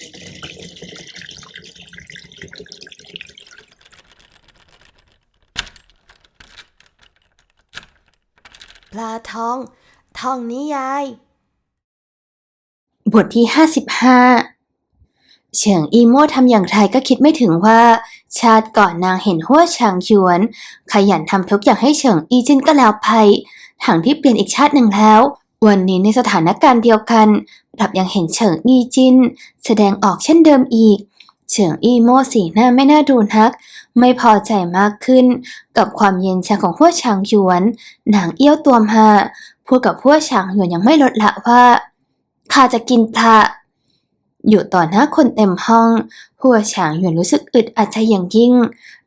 ปลาทอง ทองนิยาย บทที่55เฉิงอีโม่ทำอย่างไรก็คิดไม่ถึงว่า ชาติก่อนนางเห็นหัวฉางหยวน ขยันทำทุกอย่างให้เฉิงอีจินก็แล้วไปถังที่เปลี่ยนอีกชาติหนึ่งแล้ว วันนี้ในสถานการณ์เดียวกันกลับยังเห็นเฉิงอีจิน แสดงออกเช่นเดิมอีก เฉิงอีโม่สีหน้าไม่น่าดูนัก ไม่พอใจมากขึ้น กับความเย็นชาของหัวฉางหยวนนางเอี้ยวตัวมาพูดกับหัวฉางหยวนยังไม่ลดละว่าข้าจะกินพระอยู่ต่อหน้าคนเต็มห้อง หัวฉางหยวนรู้สึกอึดอัดใจอย่างยิ่ง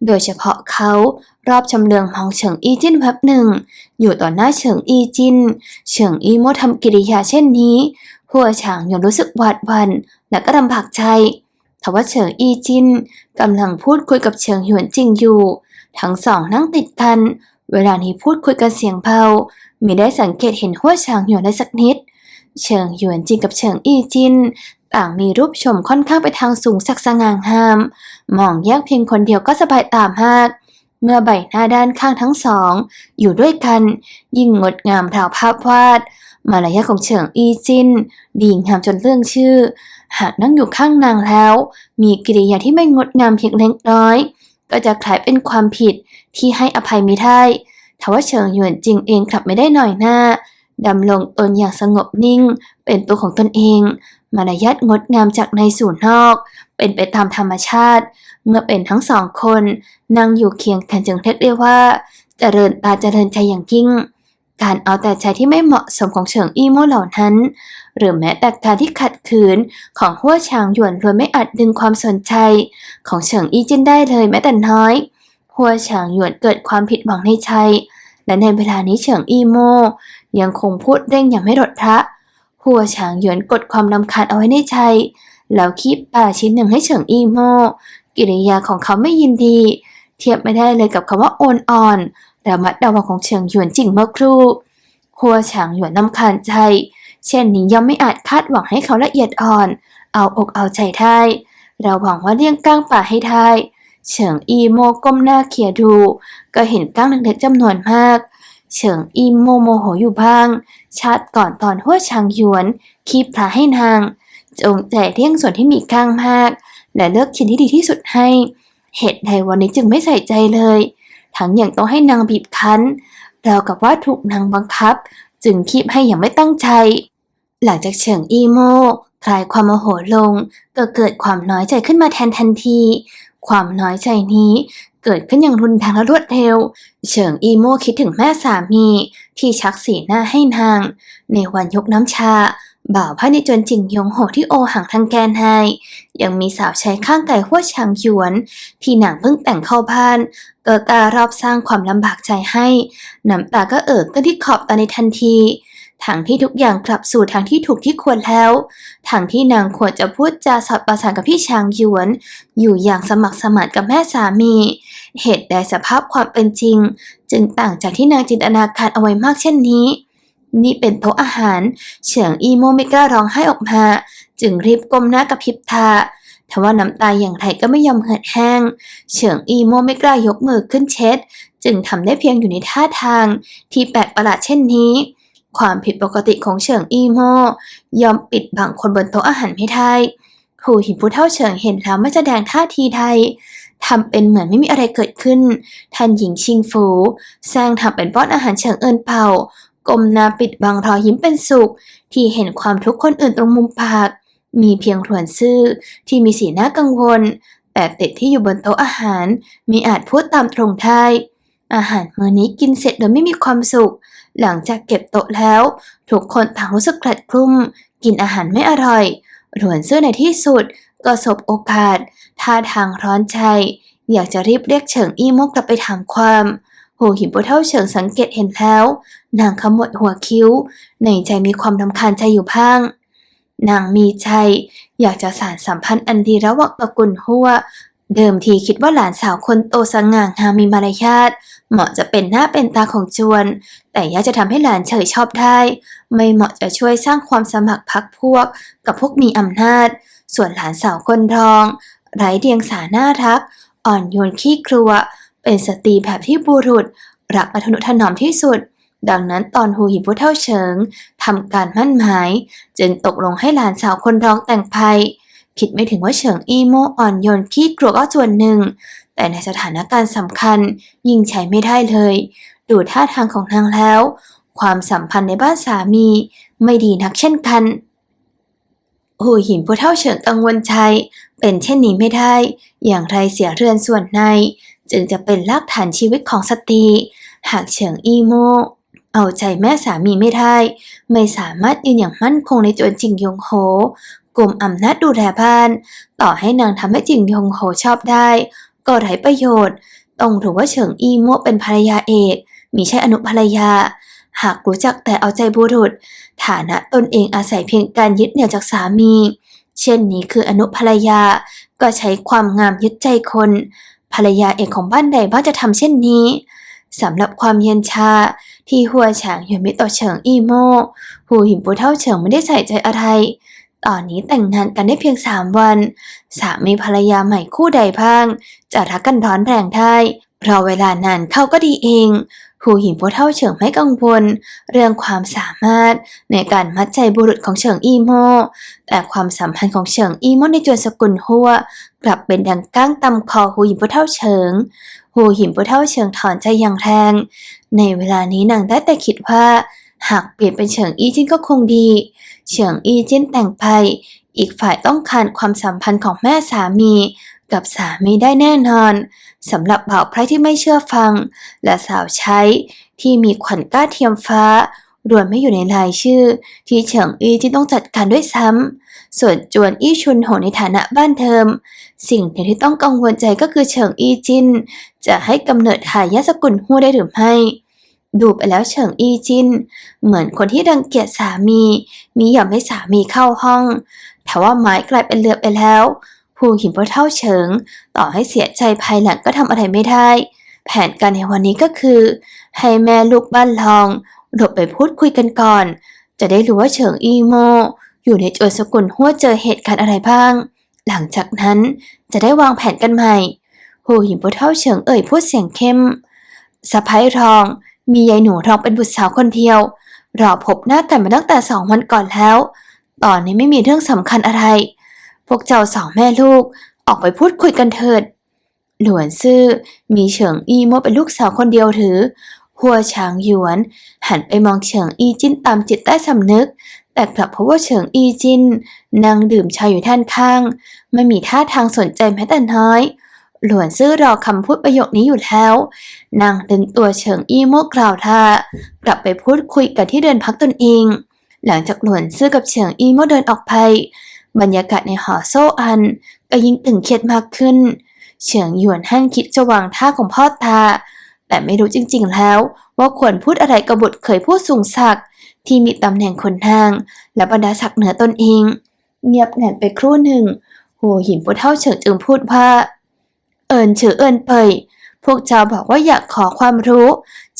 โดยเฉพาะเขา รอบชำเลืองมองเฉิงอีจินแป๊บหนึ่ง อยู่ต่อหน้าเฉิงอีจินเฉิงอีโมทำกิริยาเช่นนี้ หัวฉางหยวนรู้สึกหวาดหวั่นและก็ลำบากใจทว่าเฉิงอีจินกำลังพูดคุยกับเฉิงหยวนจริงอยู่ ทั้งสองนั่งติดกัน เวลานี้พูดคุยกันเสียงเบามิได้สังเกตเห็นหัวฉางหยวนได้สักนิด เฉิงหยวนจินกับเฉิงอีจินต่างมีรูปชมค่อนข้างไปทางสูงสักสง่างาม มองแยกเพียงคนเดียวก็สบายตามาก เมื่อใบหน้าด้านข้างทั้งสอง อยู่ด้วยกัน ยิ่งงดงามราวภาพวาด มารยาทของเฉิงอีจิน ดีงามจนเรื่องชื่อ หากนั่งอยู่ข้างนางแล้ว มีกิริยาที่ไม่งดงามเพียงเล็กน้อย ก็จะกลายเป็นความผิดที่ให้อภัยไม่ได้ทว่าเฉิงหยวนจริงเองกลับไม่ได้หน่อยหน้าดำรงตนอย่างสงบนิ่ง เป็นตัวของตนเอง มารยาทงดงามจากในสู่นอก เป็นไปตามธรรมชาติ เมื่อเป็นทั้งสองคนนั่งอยู่เคียงกันจึงเรียกได้ว่า เจริญตาเจริญใจอย่างยิ่ง การเอาแต่ใจที่ไม่เหมาะสมของเฉิงอี้โม่เหล่านั้น หรือแม้แต่การที่ขัดขืนของหัวฉางหยวนรวนไม่อาจดึงความสนใจ ของเฉิงอี้จินได้เลยแม้แต่น้อยหัวฉางหยวนเกิดความผิดหวังในใจและในเวลานี้เฉิงอี้โม่ยังคงพูดเร่งอย่างไม่ลดละหัวฉางหยวนกดความรำคาญเอาไว้ในใจแล้วคีบปลาชิ้นหนึ่งให้เฉิงอี้โม่ กิริยาของเขาไม่ยินดี เทียบไม่ได้เลยกับคำว่าโอนอ่อนระมัดระวังของเฉิงหยวนจริงเมื่อครู่หัวฉางหยวนนำคาญใจ เช่นนี้ย่อมไม่อาจคาดหวังให้เขาละเอียดอ่อน เอาอกเอาใจได้ เราหวังว่าเลี่ยงก้างป่าให้ได้ เฉิงอีโมก้มหน้าเขียดู ก็เห็นก้างเล็กๆจำนวนมากเฉิงอีโมโมโหอยู่บ้าง ชาติก่อนตอนหัวชางหยวน คีบพระให้นาง จงใจเลี่ยงส่วนที่มีก้างมาก และเลือกชิ้นที่ดีที่สุดให้ เหตุใดวันนี้จึงไม่ใส่ใจเลย ทั้งยังต้องให้นางบีบคั้นราวกับว่าถูกนางบังคับ จึงคีบให้อย่างไม่ตั้งใจ หลังจากเฉิงอีโมคลายความโมโหลง ก็เกิดความน้อยใจขึ้นมาแทนทันที ความน้อยใจนี้เกิดขึ้นอย่างรุนแรงและรวดเร็ว เฉิงอีโมคิดถึงแม่สามีที่ชักสีหน้าให้นาง ในวันยกน้ำชา บ่าวพระนิจวนจิงยงโหที่โอหังทางแกนไฮยังมีสาวใช้ข้างไก่หัวชางหยวน ที่นางเพิ่งแต่งเข้าบ้านก็กล้ารอบสร้างความลำบากใจให้น้ำตาก็เอ่อกันที่ขอบตาในทันทีทางที่ทุกอย่างกลับสู่ทางที่ถูกที่ควรแล้วทางที่นางควรจะพูดจาสอดประสานกับพี่ชางหยวน อยู่อย่างสมัครสมานกับแม่สามี เหตุใดสภาพความเป็นจริง จึงต่างจากที่นางจินตนาการเอาไว้มากเช่นนี้ นี่เป็นโต๊ะอาหารเฉิงอีโมไม่กล้าร้องไห้ออกมา จึงรีบก้มหน้ากับพริบตาทว่าน้ำตาอย่างไรก็ไม่ยอมเหือดแห้ง เฉิงอีโมไม่กล้ายกมือขึ้นเช็ด จึงทำได้เพียงอยู่ในท่าทาง ที่แปลกประหลาดเช่นนี้ ความผิดปกติของเฉิงอีโมยอมปิดบังคนบนโต๊ะอาหารไม่ได้หูหินผู้เท่าเฉิงเห็นแล้วไม่แสดงท่าทีใดทำเป็นเหมือนไม่มีอะไรเกิดขึ้น ท่านหญิงชิงฟูแซงทำเป็นป้อนอาหารเฉิงเอินเป่า กลมหน้าปิดบังรอยยิ้มเป็นสุข ที่เห็นความทุกข์คนอื่นตรงมุมปาก มีเพียงหรวนซื่อที่มีสีหน้ากังวล แต่เด็กที่อยู่บนโต๊ะอาหารมีอาจพูดตามตรงได้อาหารมื้อนี้กินเสร็จโดยไม่มีความสุข หลังจากเก็บโต๊ะแล้ว ทุกคนต่างรู้สึกกลัดกลุ้ม กินอาหารไม่อร่อยรวนซื่อในที่สุดก็สบโอกาสท่าทางร้อนใจ อยากจะรีบเรียกเฉิงอี้มกกลับไปถามความ หูหินปูเท่าเฉิงสังเกตเห็นแล้ว นางขมวดหัวคิ้ว ในใจมีความรำคาญใจอยู่บ้างนางมีใจ อยากจะสานสัมพันธ์อันดีระหว่างตระกุลหัว เดิมทีคิดว่าหลานสาวคนโตสง่างามมีมารยาทเหมาะจะเป็นหน้าเป็นตาของจวน แต่ย่าจะทำให้หลานเฉยชอบได้ ไม่เหมาะจะช่วยสร้างความสมัครพักพวก กับพวกมีอำนาจ ส่วนหลานสาวคนทอง ไร้เดียงสาน่ารัก อ่อนโยนขี้ครัว เป็นสตรีแบบที่บุรุษ รักและทนุถนอมที่สุด ดังนั้นตอนหูหินผู้เท่าเฉิงทำการมั่นหมาย จึงตกลงให้หลานสาวคนท้องแต่งไพคิดไม่ถึงว่าเฉิงอีโมอ่อนโยนขี้กลัวก็ส่วนหนึ่ง แต่ในสถานการณ์สำคัญยิ่งใช้ไม่ได้เลย ดูท่าทางของนางแล้ว ความสัมพันธ์ในบ้านสามี ไม่ดีนักเช่นกันหูหินผู้เท่าเฉิงกังวลใจ เป็นเช่นนี้ไม่ได้ อย่างไรเสียเรือนส่วนใน จึงจะเป็นรากฐานชีวิตของสตรีหากเฉิงอีโมเอาใจแม่สามีไม่ได้ ไม่สามารถยืนอย่างมั่นคงในจวนจิงยงโฮกลุ่มอำนาจดูแลบ้าน ต่อให้นางทำให้จิงยงโฮชอบได้ ก็ไร้ประโยชน์ ต้องรู้ว่าเฉิงอีโมเป็นภรรยาเอกมิใช่อนุภรรยา หากรู้จักแต่เอาใจบุรุษ ฐานะตนเองอาศัยเพียงการยึดเหนี่ยวจากสามี เช่นนี้คืออนุภรรยา ก็ใช้ความงามยึดใจคน ภรรยาเอกของบ้านใดบ้างจะทำเช่นนี้สำหรับความเย็นชาที่หัวฉางหยวนมิต่อเฉิงอีโมหูหินปูเท่าเฉิงไม่ได้ใส่ใจอะไร ตอนนี้แต่งงานกันได้เพียงสามวัน สามีภรรยาใหม่คู่ใดบ้าง จะรักกันร้อนแรงได้รอเวลานานเข้าก็ดีเอง หูหินปูเท่าเฉิงไม่กังวล เรื่องความสามารถในการมัดใจบุรุษของเฉิงอีโมแต่ความสัมพันธ์ของเฉิงอีโมในจวนสกุลหัวกลับเป็นดังก้างตำคอหูหินปูเท่าเฉิงหูหินปูเท่าเฉิงถอนใจอย่างแรง ในเวลานี้นางได้แต่คิดว่า หากเปลี่ยนเป็นเฉิงอีจิ้นก็คงดี เฉิงอีจิ้นแต่งไปอีกฝ่ายต้องการความสัมพันธ์ของแม่สามี กับสามีได้แน่นอน สำหรับบ่าวไพร่ที่ไม่เชื่อฟัง และสาวใช้ที่มีขวัญกล้าเทียมฟ้ารวมไม่อยู่ในรายชื่อ ที่เฉิงอีจิ้นต้องจัดการด้วยซ้ำ ส่วนจวนอี้ชุนโหในฐานะบ้านเทอมสิ่งเดียวที่ต้องกังวลใจก็คือเฉิงอีจิน จะให้กำเนิดทายาสกุลฮู้ได้หรือไม่ ดูไปแล้วเฉิงอีจิน เหมือนคนที่รังเกียจสามี มียอมให้สามีเข้าห้องแต่ว่าไม้กลายเป็นเรือไปแล้ว ผู้หินพ่อเท่าเฉิง ต่อให้เสียใจภายหลังก็ทำอะไรไม่ได้ แผนการในวันนี้ก็คือ ให้แม่ลูกบ้านลอง หลบไปพูดคุยกันก่อน จะได้รู้ว่าเฉิงอีโม อยู่ในโจรสกุลหัวเจอเหตุการณ์อะไรบ้าง หลังจากนั้นจะได้วางแผนกันใหม่หูหินผู้เท่าเฉิงเอ่ยพูดเสียงเข้มสะพ้ายรอง มียายหนูรองเป็นบุตรสาวคนเดียวเราพบหน้ากันมาตั้งแต่สองวันก่อนแล้ว ตอนนี้ไม่มีเรื่องสำคัญอะไร พวกเจ้าสองแม่ลูกออกไปพูดคุยกันเถิด หลวนซื่อมีเฉิงอีโมเป็นลูกสาวคนเดียวหรือ หัวฉางหยวน หันไปมองเฉิงอีจิ้นตามจิตใต้สำนึก แต่กลับพบว่าเฉิงอีจินนั่งดื่มชาอยู่ด้านข้าง ไม่มีท่าทางสนใจแม้แต่น้อย หลวนซื่อรอคำพูดประโยคนี้อยู่แล้วนางดึงตัวเฉิงอี้โมกล่าวท่ากลับไปพูดคุยกันที่เดินพักตนเองหลังจากหลวนซื่อกับเฉิงอี้โมเดินออกไป บรรยากาศในหอโซอันก็ยิ่งตึงเครียดมากขึ้น เฉิงหยวนหั่นคิดจะวางท่าของพ่อตา แต่ไม่รู้จริงๆแล้ว ว่าควรพูดอะไรกับบุตรเคยพูดสูงศักดิ์ที่มีตำแหน่งคนทาง และบรรดาศักดิ์เหนือตนเอง เงียบแหนไปครู่หนึ่งหัวหินผู้เท่าเฉิงจึงพูดว่า เอิญเฉอเอิญเปยพวกเจ้าบอกว่าอยากขอความรู้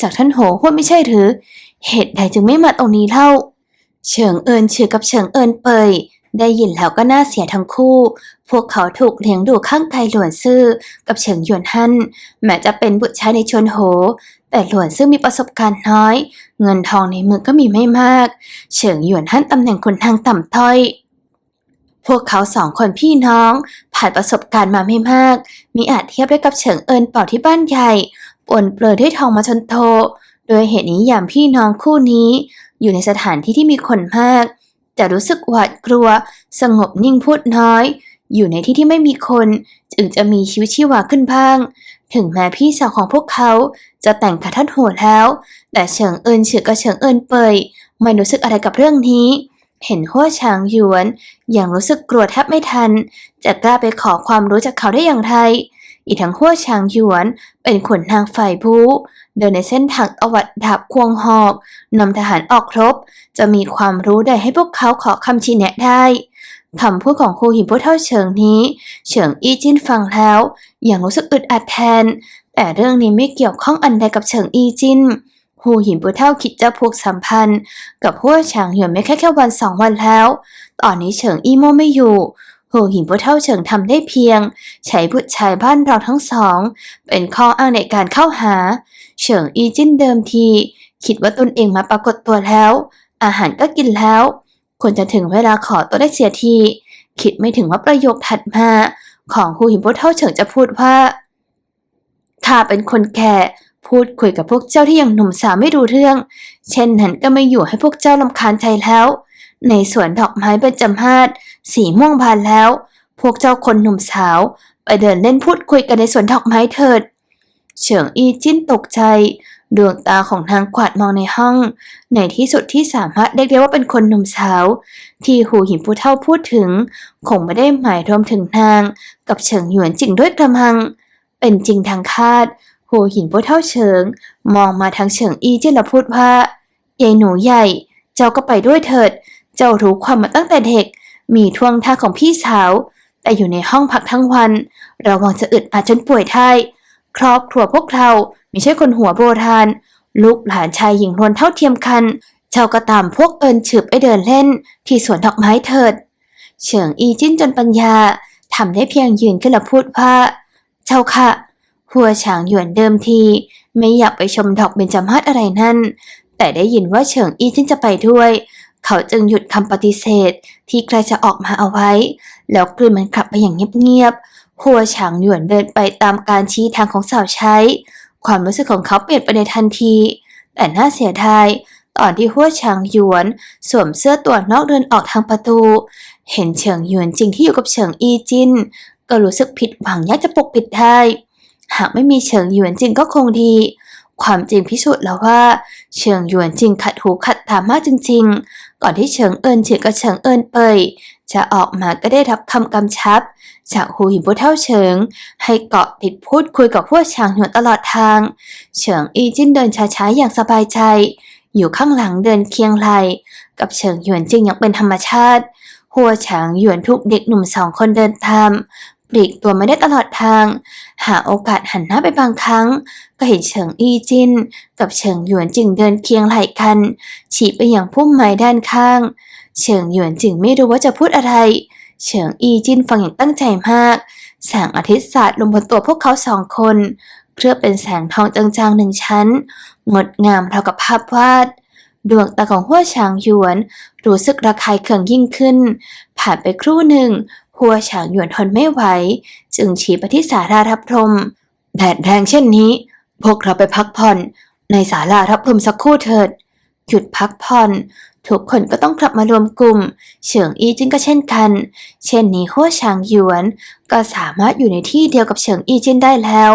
จากท่านโหหัวไม่ใช่หรือ เหตุใดจึงไม่มาตรงนี้เล่า เฉิงเอิญเฉอกับเฉิงเอิญเปย ได้ยินแล้วก็น่าเสียทั้งคู่ พวกเขาถูกเลี้ยงดูข้างกายหลวนซื่อกับเฉิงหยวนฮั่นแม้จะเป็นบุตรชายในชนโห แต่หลวนซื่อมีประสบการณ์น้อย เงินทองในมือก็มีไม่มาก เฉิงหยวนฮั่นตำแหน่งคนทางต่ำต้อยพวกเขาสองคนพี่น้อง ผ่านประสบการณ์มาไม่มาก มีอาจเทียบได้กับเฉิงเอินเป่าที่บ้านใหญ่ปนเปลือด้วยทองมาชนโท โดยเหตุนี้ยามพี่น้องคู่นี้ อยู่ในสถานที่ที่มีคนมาก จะรู้สึกหวาดกลัว สงบนิ่งพูดน้อย อยู่ในที่ที่ไม่มีคน จึงจะมีชีวิตชีวาขึ้นบ้าง ถึงแม้พี่สาวของพวกเขาจะแต่งกับท่านโหดแล้ว แต่เฉิงเอินเฉือกับเฉิงเอินเปยไม่รู้สึกอะไรกับเรื่องนี้ เห็นหัวช้างหยวน อย่างรู้สึกกลัวแทบไม่ทัน จะกล้าไปขอความรู้จากเขาได้อย่างไรอีกทั้งหัวช้างหยวนเป็นขุนนางฝ่ายบู เดินในเส้นทางอวัดดาบควงหอกนำทหารออกรบ จะมีความรู้ใดให้พวกเขาขอคำชี้แนะได้คำพูดของครูหินผู้เท่าเฉิงนี้ เฉิงอี้จิ้นฟังแล้ว อย่างรู้สึกอึดอัดแทน แต่เรื่องนี้ไม่เกี่ยวข้องอันใดกับเฉิงอีจินหูหินผู้เท่าคิดจะผูกสัมพันธ์ กับพวกฉางหยวนไม่แค่แค่วันสองวันแล้ว ตอนนี้เฉิงอีโมไม่อยู่ หูหินผู้เท่าเฉิงทำได้เพียง ใช้บุตรชายบ้านเราทั้งสอง เป็นข้ออ้างในการเข้าหา เฉิงอีจิ้นเดิมที คิดว่าตนเองมาปรากฏตัวแล้ว อาหารก็กินแล้วควรจะถึงเวลาขอตัวได้เสียที คิดไม่ถึงว่าประโยคถัดมา ของหูหินผู้เท่าเฉิงจะพูดว่าข้าเป็นคนแก่พูดคุยกับพวกเจ้าที่ยังหนุ่มสาวไม่รู้เรื่อง เช่นนั้นก็ไม่อยู่ให้พวกเจ้าลำคาญใจแล้ว ในสวนดอกไม้เป็นจำฮาด สีม่วงบานแล้ว พวกเจ้าคนหนุ่มสาว ไปเดินเล่นพูดคุยกันในสวนดอกไม้เถิด เฉิงอีจิ้นตกใจ ดวงตาของนางกวาดมองในห้อง ในที่สุดที่สามารถเรียกได้ว่าเป็นคนหนุ่มสาว ที่หูหินผู้เท่าพูดถึง คงไม่ได้หมายรวมถึงนาง กับเฉิงหยวนจริงด้วยกระมัง เป็นจริงทางคาดหูหินผู้เท่าเฉิง มองมาทางเฉิงอีจิ้นแล้วพูดว่ายายหนูใหญ่ เจ้าก็ไปด้วยเถิด เจ้ารู้ความมาตั้งแต่เด็ก มีท่วงท่าของพี่สาว แต่อยู่ในห้องพักทั้งวัน ระวังจะอึดอัดจนป่วยได้ครอบครัวพวกเราไม่ใช่คนหัวโบราณ ลูกหลานชายหญิงล้วนเท่าเทียมกัน เจ้าก็ตามพวกเอิญฉืบไปเดินเล่น ที่สวนดอกไม้เถิด เฉิงอีจิ้นจนปัญญาทำได้เพียงยืนขึ้นและพูดว่า เจ้าค่ะ หัวฉางหยวนเดิมที ไม่อยากไปชมดอกเบญจมาศอะไรนั่น แต่ได้ยินว่าเฉิงอีจิ้นจะไปด้วย เขาจึงหยุดคำปฏิเสธที่ใครจะออกมาเอาไว้ แล้วกลืนมันกลับไปอย่างเงียบๆหัวฉางหยวนเดินไปตามการชี้ทางของสาวใช้ ความรู้สึกของเขาเปลี่ยนไปในทันที แต่น่าเสียดายตอนที่หัวฉางหยวนสวมเสื้อตัวนอกเดินออกทางประตู เห็นเฉิงหยวนจริงที่อยู่กับเฉิงอีจินก็รู้สึกผิดหวังอยากจะปกปิดได้ หากไม่มีเฉิงหยวนจริงก็คงดี ความจริงพิสูจน์แล้วว่าเฉิงหยวนจริงขัดหูขัดตามากจริง ๆ ก่อนที่เฉิงเอินเฉียกับเฉิงเอินเปยจะออกมาก็ได้รับคำกำชับ จากหูหินผู้เท่าเฉิง ให้เกาะติดพูดคุยกับพวกฉางหยวนตลอดทาง เฉิงอีจิ้นเดินช้าๆอย่างสบายใจ อยู่ข้างหลังเดินเคียงไหลกับเฉิงหยวนจริงอย่างเป็นธรรมชาติหัวฉางหยวนถูกเด็กหนุ่มสองคนเดินตาม ปลีกตัวไม่ได้ตลอดทาง หาโอกาสหันหน้าไปบางครั้ง ก็เห็นเฉิงอีจิน กับเฉิงหยวนจึงเดินเคียงไหล่กัน ฉีกไปอย่างพุ่มไม้ด้านข้าง เฉิงหยวนจึงไม่รู้ว่าจะพูดอะไร เฉิงอีจินฟังอย่างตั้งใจมาก แสงอาทิตย์สาดลงบนตัวพวกเขาสองคนเคลือเป็นแสงทองจางๆหนึ่งชั้น งดงามเท่ากับภาพวาดดวงตาของหัวฉางหยวน รู้สึกระคายเคืองยิ่งขึ้น ผ่านไปครู่หนึ่ง หัวฉางหยวนทนไม่ไหว จึงชี้ไปที่สารารับพรมแดดแรงเช่นนี้ พวกเราไปพักผ่อน ในศาลารับพรมสักครู่เถิด หยุดพักผ่อน ทุกคนก็ต้องกลับมารวมกลุ่ม เฉิงอีจินก็เช่นกัน เช่นนี้หัวฉางหยวน ก็สามารถอยู่ในที่เดียวกับเฉิงอีจินได้แล้ว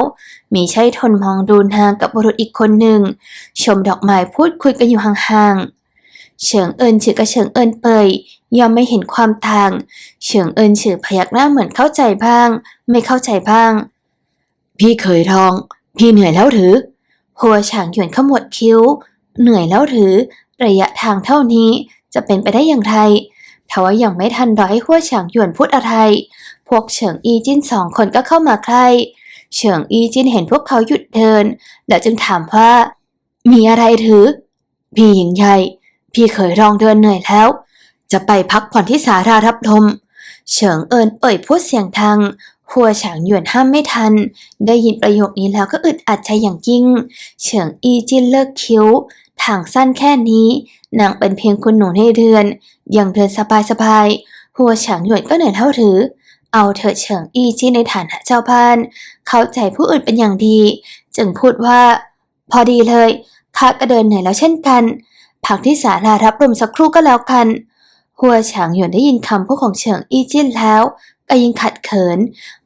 มีใช่ทนมองดูนางกับบุรุษอีกคนหนึ่ง ชมดอกไม้พูดคุยกันอยู่ห่างๆ เฉิงเอินฉือกับเฉิงเอินเปยยอมไม่เห็นความต่าง เฉิงเอินฉือพยักหน้าเหมือนเข้าใจบ้าง ไม่เข้าใจบ้าง พี่เคยทอง พี่เหนื่อยแล้วหรือหัวฉางหยวนขมวดคิ้ว เหนื่อยแล้วหรือ ระยะทางเท่านี้จะเป็นไปได้อย่างไรทว่ายังไม่ทันรอให้หัวฉางหยวนพูดอะไร พวกเฉิงอีจินสองคนก็เข้ามาใกล้เฉิงอีจินเห็นพวกเขาหยุดเดิน แล้วจึงถามว่า มีอะไรหรือ พี่หญิงใหญ่ พี่เคยลองเดินเหนื่อยแล้ว จะไปพักผ่อนที่สารารับลมเฉิงเอินเอ่ยพูดเสียงทางหัวฉางหยวนห้ามไม่ทัน ได้ยินประโยคนี้แล้วก็อึดอัดใจอย่างยิ่ง เฉิงอีจินเลิกคิ้วทางสั้นแค่นี้นางเป็นเพียงคุณหนูในเรือน ยังเดินสบายๆหัวฉางหยวนก็เหนื่อยเท่าหรือ เอาเถอะเฉิงอีจินในฐานะเจ้าบ้าน เข้าใจผู้อื่นเป็นอย่างดี จึงพูดว่า พอดีเลยข้าก็เดินเหนื่อยแล้วเช่นกัน พักที่ศาลารับลมสักครู่ก็แล้วกัน หัวฉางหยวนได้ยินคำพูดของเฉิงอี้จิ้นแล้วก็ยิ่งขัดเขิน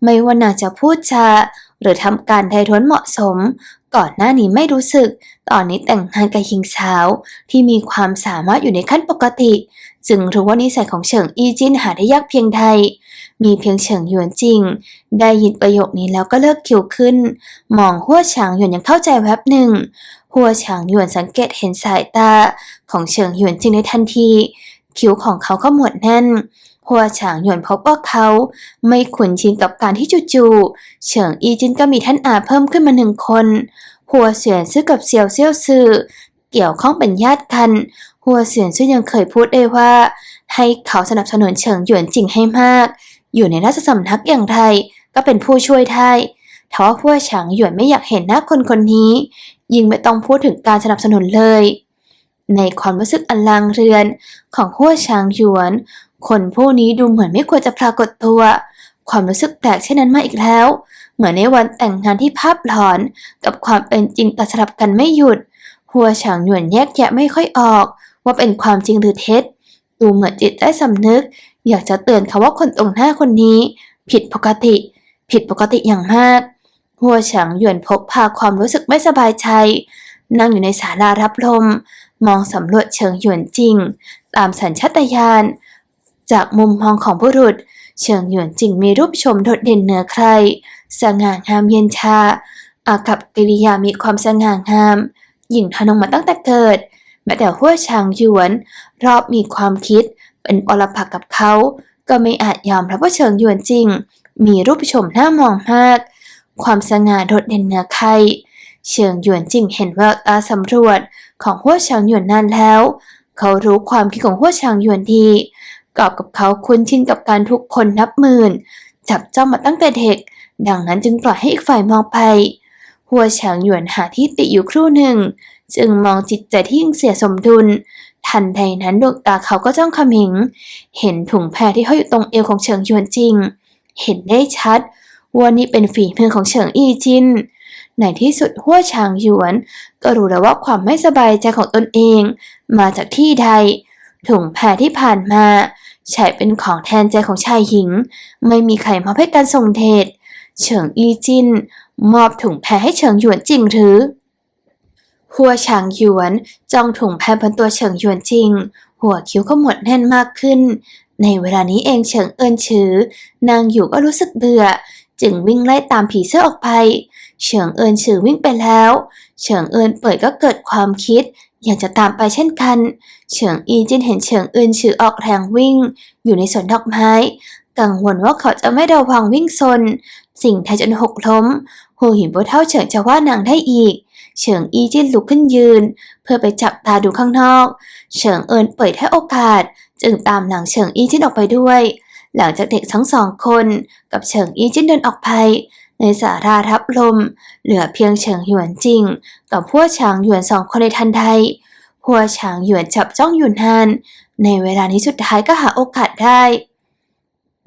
ไม่ว่านางจะพูดจาหรือทำการไทท้วนเหมาะสม ก่อนหน้านี้ไม่รู้สึก ตอนนี้แต่งงานกับหญิงสาวที่มีความสามารถอยู่ในขั้นปกติ จึงรู้ว่านิสัยของเฉิงอีจินหาได้ยากเพียงใด มีเพียงเฉิงหยวนจริง ได้ยินประโยคนี้แล้วก็เลิกคิวขึ้น มองหัวฉางหยวนยังเข้าใจแวบหนึ่ง หัวฉางหยวนสังเกตเห็นสายตาของเฉิงหยวนจริงในทันที คิ้วของเขาขมวดแน่น หัวฉางหยวนพบว่าเขาไม่คุ้นชินกับการที่จู่ๆ เฉิงอีจินก็มีท่านอาเพิ่มขึ้นมาหนึ่งคน หัวเสียนซื่อกับเซียวเซียวซือเกี่ยวข้องเป็นญาติกัน หัวเสียนซื่อยังเคยพูดได้ว่า ให้เขาสนับสนุนเฉิงหยวนจริงให้มาก อยู่ในราชสำนักอย่างไรก็เป็นผู้ช่วยได้ทว่าหัวฉางหยวนไม่อยากเห็นหน้าคนคนนี้ ยิ่งไม่ต้องพูดถึงการสนับสนุนเลย ในความรู้สึกอันลางเรือนของหัวฉางหยวน คนผู้นี้ดูเหมือนไม่ควรจะปรากฏตัว ความรู้สึกแปลกเช่นนั้นมาอีกแล้ว เหมือนในวันแต่งงานที่ภาพหลอน กับความเป็นจริงตัดสลับกันไม่หยุดหัวฉางหยวนแยกแยะไม่ค่อยออก ว่าเป็นความจริงหรือเท็จ ดูเหมือนจิตใต้สำนึก อยากจะเตือนเขาว่าคนตรงหน้าคนนี้ ผิดปกติ ผิดปกติอย่างมาก หัวฉางหยวนพบพาความรู้สึกไม่สบายใจ นั่งอยู่ในศาลารับลม มองสำรวจเชิงหยวนจริง ตามสัญชาตญาณ จากมุมมองของบุรุษเฉิงหยวนจริงมีรูปชมโดดเด่นเหนือใคร สง่างามเย็นชาอากับกิริยามีความสง่างาม หญิงทนงมาตั้งแต่เกิด แม้แต่หัวชางหยวนรอบมีความคิด เป็นปรปักกับเขา ก็ไม่อาจยอมรับว่าเฉิงหยวนจริง มีรูปชมหน่ามองมาก ความสง่าโดดเด่นเหนือใครเฉิงหยวนจริงเห็นแววตาสำรวจของหัวชางหยวนนานแล้ว เขารู้ความคิดของหัวชางหยวนดีกอบกับเขาคุ้นชินกับการทุกคนนับหมื่น จับจ้องมาตั้งแต่เด็ก ดังนั้นจึงปล่อยให้อีกฝ่ายมองไปหัวฉางหยวนหาที่ติอยู่ครู่หนึ่ง จึงมองจิตใจที่ยิ่งเสียสมดุล ทันใดนั้นดวงตาเขาก็จ้องเขมิง เห็นถุงแพรที่ห้อยอยู่ตรงเอวของเฉิงหยวนจริง เห็นได้ชัดว่านี่เป็นฝีมือของเฉิงอีจินในที่สุดหัวฉางหยวน ก็รู้แล้วว่าความไม่สบายใจของตนเอง มาจากที่ใด ถุงแพรที่ผ่านมาใช้เป็นของแทนใจของชายหญิง ไม่มีใครมอบให้การส่งเดชเฉิงอีจินมอบถุงแพรให้เฉิงหยวนจริงหรือ หัวฉางหยวนจ้องถุงแพรบนตัวเฉิงหยวนจริง หัวคิ้วขมวดแน่นมากขึ้น ในเวลานี้เองเฉิงเอินฉือนางอยู่ก็รู้สึกเบื่อ จึงวิ่งไล่ตามผีเสื้อออกไป เฉิงเอินฉือวิ่งไปแล้ว เฉิงเอินเปิดก็เกิดความคิด อยากจะตามไปเช่นกัน เฉิงอีจินเห็นเฉิงเอินฉือออกแรงวิ่ง อยู่ในสวนดอกไม้ กังวลว่าเขาจะไม่ระวังวิ่งซนสิ่งไทยจนหกล้ม หูหินบัวเท่าเฉิงจะว่านางได้อีก เฉิงอีจินลุกขึ้นยืน เพื่อไปจับตาดูข้างนอก เฉิงเอินเปิดให้โอกาส จึงตามหลังเฉิงอีจินออกไปด้วย หลังจากเด็กทั้งสองคน กับเฉิงอีจินเดินออกไป ในสารารับลม เหลือเพียงเฉิงหยวนจริง กับพวกฉางหยวนสองคนในทันใดพวกฉางหยวนจับจ้องอยู่นาน ในเวลานี้สุดท้ายก็หาโอกาสได้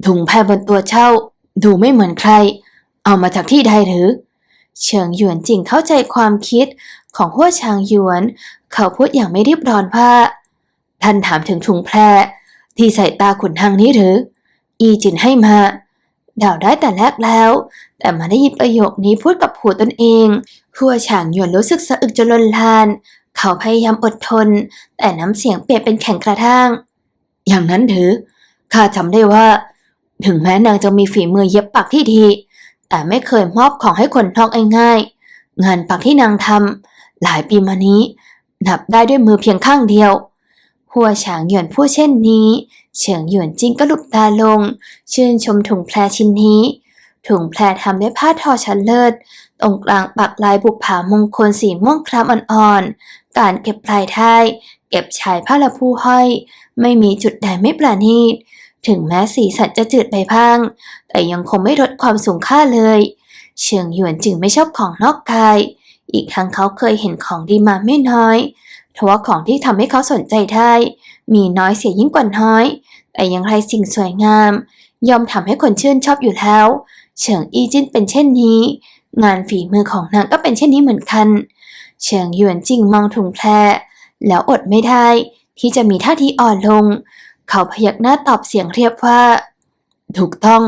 ถุงแพรบนตัวเช่า ดูไม่เหมือนใคร เอามาจากที่ใดหรือ เฉิงหยวนจริงเข้าใจความคิดของหัวชางหยวน เขาพูดอย่างไม่รีบร้อนว่า ท่านถามถึงถุงแพรที่ใส่ตาขุนทางนี้หรือ อีจินให้มาเดาได้แต่แรกแล้ว แต่มาได้ยินประโยคนี้พูดกับผัวตนเองหัวฉางหยวนรู้สึกสะอึกจนลนลาน เขาพยายามอดทน แต่น้ำเสียงเปลี่ยนเป็นแข็งกระด้าง อย่างนั้นหรือข้าจำได้ว่า ถึงแม้นางจะมีฝีมือเย็บปักที่ดี แต่ไม่เคยมอบของให้คนนอกง่ายๆงานปักที่นางทำหลายปีมานี้ นับได้ด้วยมือเพียงข้างเดียว หัวฉางหยวนพูดเช่นนี้ เฉิงหยวนจริงก็หลุบตาลง ชื่นชมถุงแพรชิ้นนี้ ถุงแพรทำด้วยผ้าทอชั้นเลิศ ตรงกลางปักลายบุปผามงคลสีม่วงครามอ่อนๆ การเก็บปลายท้ายเก็บชายผ้าละผู้ห้อย ไม่มีจุดใดไม่ประณีต ถึงแม้สีสันจะจืดไปบ้างแต่ยังคงไม่ลดความสูงค่าเลยเฉิงหยวนจึงไม่ชอบของนอกกาย อีกทั้งเขาเคยเห็นของดีมาไม่น้อยทว่าของที่ทำให้เขาสนใจได้ มีน้อยเสียยิ่งกว่าน้อย แต่ยังไรสิ่งสวยงาม ยอมทำให้คนชื่นชอบอยู่แล้ว เฉิงอีจินเป็นเช่นนี้ งานฝีมือของนางก็เป็นเช่นนี้เหมือนกัน เฉิงหยวนจิงมองถุงแพรแล้วอดไม่ได้ที่จะมีท่าทีอ่อนลง เขาพยักหน้าตอบเสียงเรียบว่า ถูกต้อง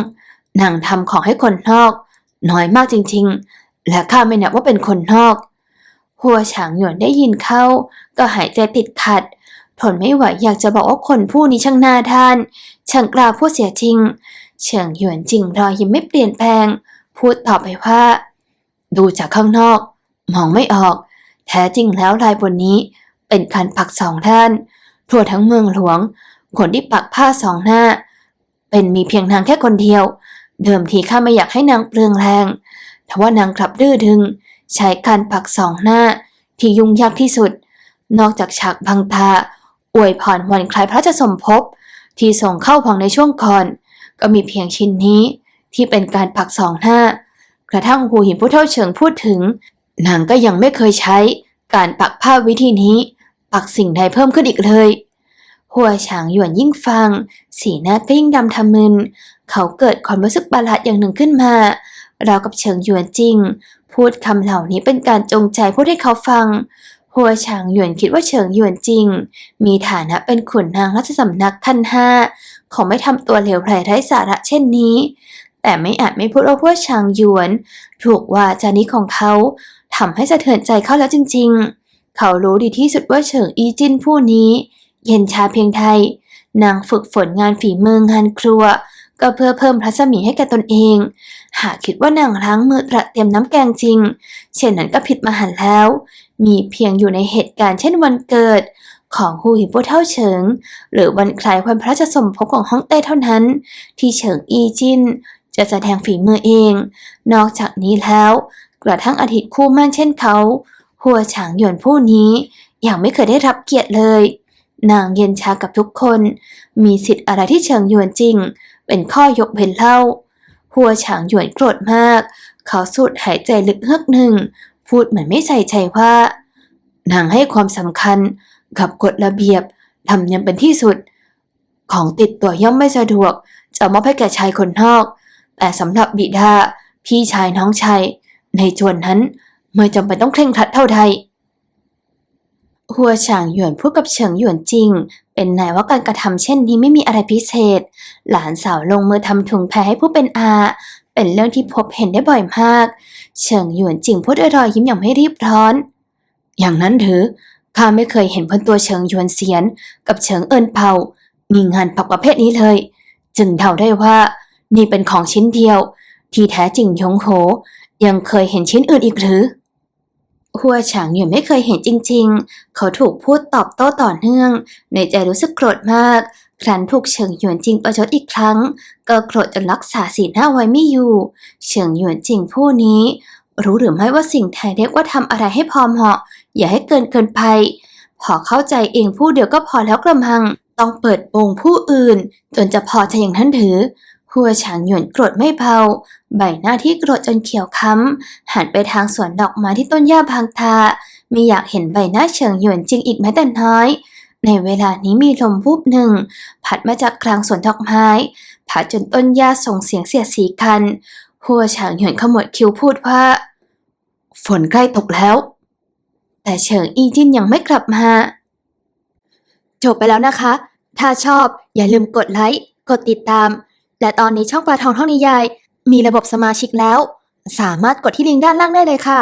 นางทำของให้คนนอก น้อยมากจริงๆ และข้าไม่นับว่าเป็นคนนอก หัวฉางหยวนได้ยินเข้า ก็หายใจติดขัด ทนไม่ไหวอยากจะบอกว่าคนผู้นี้ช่างหน้าด้านช่างกล้าพูดเสียจริง เฉิงหยวนจริงรอยยิ้มไม่เปลี่ยนแปลง พูดต่อไปว่า ดูจากข้างนอก มองไม่ออก แท้จริงแล้วลายบนนี้ เป็นการปักสองด้าน ทั่วทั้งเมืองหลวง คนที่ปักผ้าสองหน้า เป็นมีเพียงนางแค่คนเดียว เดิมทีข้าไม่อยากให้นางเปลืองแรงแต่ว่านางกลับดื้อดึง ใช้การปักสองหน้า ที่ยุ่งยากที่สุด นอกจากฉากบังตาอวยพรวันคล้ายพระราสมภพที่ส่งเข้าพังในช่วงก่อน ก็มีเพียงชิ้นนี้ที่เป็นการปักสองหน้า กระทั่งหูหินผู้เท่าเฉิงพูดถึงนางก็ยังไม่เคยใช้การปักผ้าวิธีนี้ ปักสิ่งใดเพิ่มขึ้นอีกเลย หัวฉางหยวนยิ่งฟัง สีหน้าก็ยิ่งดำทะมึน เขาเกิดความรู้สึกประหลาดอย่างหนึ่งขึ้นมาราวกับเฉิงหยวนจริง พูดคำเหล่านี้เป็นการจงใจพูดให้เขาฟัง หัวฉางหยวนคิดว่าเฉิงหยวนจริง มีฐานะเป็นขุนนางราชสำนักท่านห้าเขาไม่ทำตัวเหลวไหลไร้สาระเช่นนี้ แต่ไม่อาจไม่พูดว่าพวกชางหยวน ถูกว่าจานี้ของเขาทำให้สะเทือนใจเขาแล้วจริง ๆ เขารู้ดีที่สุดว่าเฉิงอีจินผู้นี้ เย็นชาเพียงไทย นางฝึกฝนงานฝีมืองานครัว ก็เพื่อเพิ่มพรัศมีให้แก่ตนเอง หากคิดว่านางล้างมือตระเตรียมน้ำแกงจริง เช่นนั้นก็ผิดมหันต์แล้ว มีเพียงอยู่ในเหตุการณ์เช่นวันเกิดของฮูหิผู้เท่าเฉิง หรือวันคล้ายวันพระราชสมภพของฮ่องเต้เท่านั้น ที่เฉิงอีจินจะแสดงฝีมือเอง นอกจากนี้แล้ว กระทั่งอดีตคู่มั่นเช่นเขา หัวฉางหยวนผู้นี้ยังไม่เคยได้รับเกียรติเลย นางเย็นชากับทุกคน มีสิทธิ์อะไรที่เฉิงหยวนจริง เป็นข้อยกเว้นเล่า หัวฉางหยวนโกรธมาก เขาสูดหายใจลึกเฮือกหนึ่ง พูดเหมือนไม่ใส่ใจว่า นางให้ความสำคัญกับกฎระเบียบทำยังเป็นที่สุด ของติดตัวย่อมไม่สะดวก จะมอบให้แก่ชายคนนอก แต่สำหรับบิดาพี่ชายน้องชายในจวนนั้นไม่จำเป็นต้องเคร่งครัดเท่าใด หัวฉางหยวนพูดกับเฉิงหยวนจริง เป็นนายว่าการกระทำเช่นนี้ไม่มีอะไรพิเศษ หลานสาวลงมือทำถุงแพรให้ผู้เป็นอา เป็นเรื่องที่พบเห็นได้บ่อยมาก เฉิงหยวนจริงพูดด้วยรอยยิ้มอย่างไม่รีบร้อน อย่างนั้นถือข้าไม่เคยเห็นพนตัวเฉิงหยวนเสียน กับเฉิงเอินเผามีงานปักประเภทนี้เลย จึงเดาได้ว่า นี่เป็นของชิ้นเดียว ที่แท้จริงยงโหยังเคยเห็นชิ้นอื่นอีกหรือ หัวฉางหยวนไม่เคยเห็นจริง ๆ เขาถูกพูดตอบโต้ต่อเนื่อง ในใจรู้สึกโกรธมาก ครั้นถูกเฉิงหยวนจริงประชดอีกครั้ง ก็โกรธจนรักษาสีหน้าไว้ไม่อยู่ เฉิงหยวนจริงผู้นี้ รู้หรือไม่ว่าสิ่งไทยเรียกว่าทำอะไรให้พอเหมาะ อย่าให้เกินเกินไป พอเข้าใจเองผู้เดียวก็พอแล้วกระมัง ต้องเปิดโปงผู้อื่น จนจะพอใจอย่างนั้นถือ หัวฉางหยวนโกรธไม่เบา ใบหน้าที่โกรธจนเขียวค้ำหันไปทางสวนดอกไม้ที่ต้นหญ้าพังทาไม่อยากเห็นใบหน้าเฉิงหยวนจริงอีกแม้แต่น้อย ในเวลานี้มีลมวูบหนึ่ง พัดมาจากกลางสวนดอกไม้พัดจนต้นหญ้าส่งเสียงเสียดสีกัน หัวฉางหยวนขมวดคิ้วพูดว่า ฝนใกล้ตกแล้ว แต่เฉิงอีจินยังไม่กลับมาจบไปแล้วนะคะ ถ้าชอบอย่าลืมกดไลค์ กดติดตาม และตอนนี้ช่องปลาทองท่องนิยาย มีระบบสมาชิกแล้ว สามารถกดที่ลิงก์ด้านล่างได้เลยค่ะ